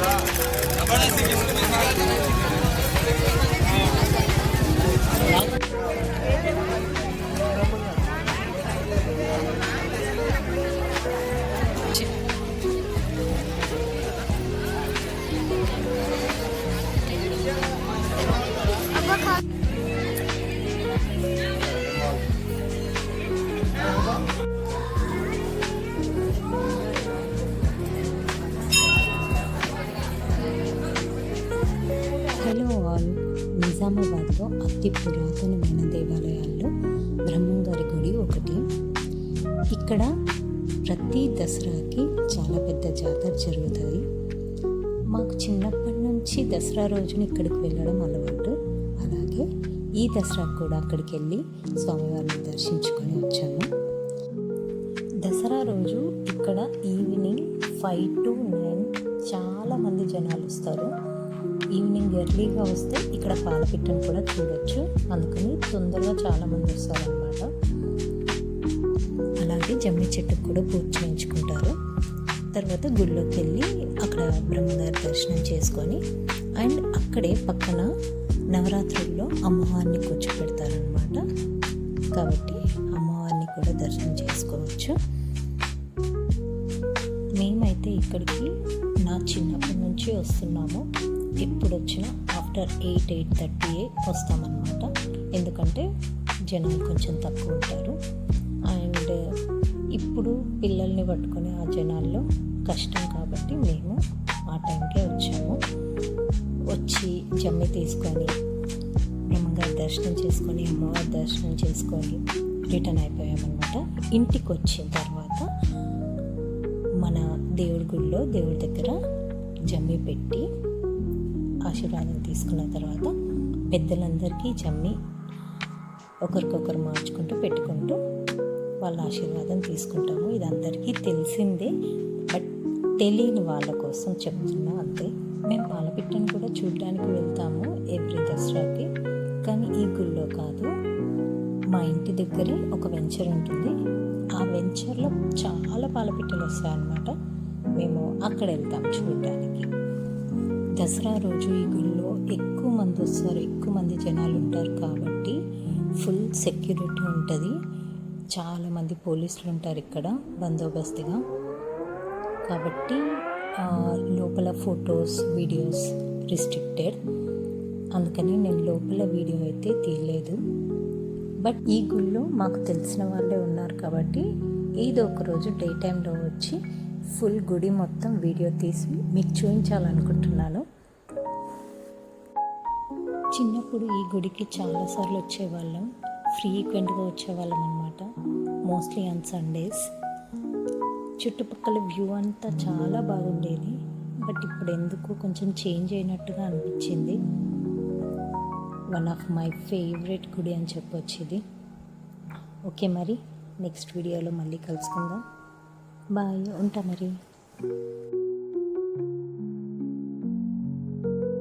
Agora seguimos com o hello all నిజామాబాద్లో అతి పురాతనమైన దేవాలయాల్లో బ్రహ్మంగారి గుడి ఒకటి. ఇక్కడ ప్రతి దసరాకి చాలా పెద్ద జాతర జరుగుతుంది. మాకు చిన్నప్పటి నుంచి దసరా రోజున ఇక్కడికి వెళ్ళడం అలవాటు. అలాగే ఈ దసరాకు కూడా అక్కడికి వెళ్ళి స్వామివారిని దర్శించుకొని వచ్చాము. దసరా రోజు ఇక్కడ ఈవినింగ్ ఫైవ్ టు నైన్ చాలా మంది జనాలు వస్తారు. ఈవినింగ్ ఎర్లీగా వస్తే ఇక్కడ పాలపిట్టను కూడా చూడొచ్చు. అందుకని తొందరగా చాలామంది వస్తారనమాట అలాగే జమ్మి చెట్టుకు కూడా పూజ చేయించుకుంటారు. తర్వాత గుళ్ళోకి వెళ్ళి అక్కడ బ్రహ్మగారి దర్శనం చేసుకొని అండ్ అక్కడే పక్కన నవరాత్రుల్లో అమ్మవారిని కూర్చోబెడతారనమాట కాబట్టి అమ్మవారిని కూడా దర్శనం చేసుకోవచ్చు. మేమైతే ఇక్కడికి నా చిన్నప్పటి నుంచి వస్తున్నాము. ఎప్పుడు వచ్చినా ఆఫ్టర్ ఎయిట్ ఎయిట్ థర్టీ వస్తామన్నమాట. ఎందుకంటే జనాలు కొంచెం తక్కువ ఉంటారు. అండ్ ఇప్పుడు పిల్లల్ని పట్టుకునే ఆ జనాల్లో కష్టం కాబట్టి మేము ఆ టైంకే వచ్చాము. వచ్చి జమ్మి తీసుకొని బ్రహ్మగారి దర్శనం చేసుకొని అమ్మవారి దర్శనం చేసుకొని రిటర్న్ అయిపోయామన్నమాట. ఇంటికి వచ్చిన తర్వాత మన దేవుడి గుడిలో దేవుడి దగ్గర జమ్మి పెట్టి ఆశీర్వాదం తీసుకున్న తర్వాత పెద్దలందరికీ జమ్మి ఒకరికొకరు మార్చుకుంటూ పెట్టుకుంటూ వాళ్ళ ఆశీర్వాదం తీసుకుంటాము. ఇది అందరికీ తెలిసిందే బట్ తెలియని వాళ్ళ కోసం చెప్తున్నా అంతే. మేము పాలపిట్టను కూడా చూడడానికి వెళ్తాము ఎవ్రీ దసరాకి కానీ ఈ గుళ్ళో కాదు. మా ఇంటి దగ్గరే ఒక వెంచర్ ఉంటుంది. ఆ వెంచర్లో చాలా పాలపిట్టలు వస్తాయన్నమాట. మేము అక్కడ వెళ్తాం చూడడానికి. దసరా రోజు ఈ గుళ్ళో ఎక్కువ మంది వస్తారు ఎక్కువ మంది జనాలు ఉంటారు కాబట్టి ఫుల్ సెక్యూరిటీ ఉంటుంది. చాలామంది పోలీసులు ఉంటారు ఇక్కడ బందోబస్తుగా. కాబట్టి లోపల ఫొటోస్ వీడియోస్ రిస్ట్రిక్టెడ్ అందుకని నేను లోపల వీడియో అయితే తీయలేదు. బట్ ఈ గుళ్ళో మాకు తెలిసిన వాళ్ళే ఉన్నారు కాబట్టి ఏదో ఒక రోజు డే టైంలో వచ్చి ఫుల్ గుడి మొత్తం వీడియో తీసి మీకు చూపించాలనుకుంటున్నాను. చిన్నప్పుడు ఈ గుడికి చాలాసార్లు వచ్చేవాళ్ళం. ఫ్రీక్వెంట్గా వచ్చేవాళ్ళం అనమాట మోస్ట్లీ ఆన్ సండేస్ చుట్టుపక్కల వ్యూ అంతా చాలా బాగుండేది. బట్ ఇప్పుడు ఎందుకు కొంచెం చేంజ్ అయినట్టుగా అనిపించింది. వన్ ఆఫ్ మై ఫేవరెట్ గుడి అని చెప్పొచ్చు ఇది. ఓకే మరి నెక్స్ట్ వీడియోలో మళ్ళీ కలుసుకుందాం. బాయ్ ఉంటా మరి.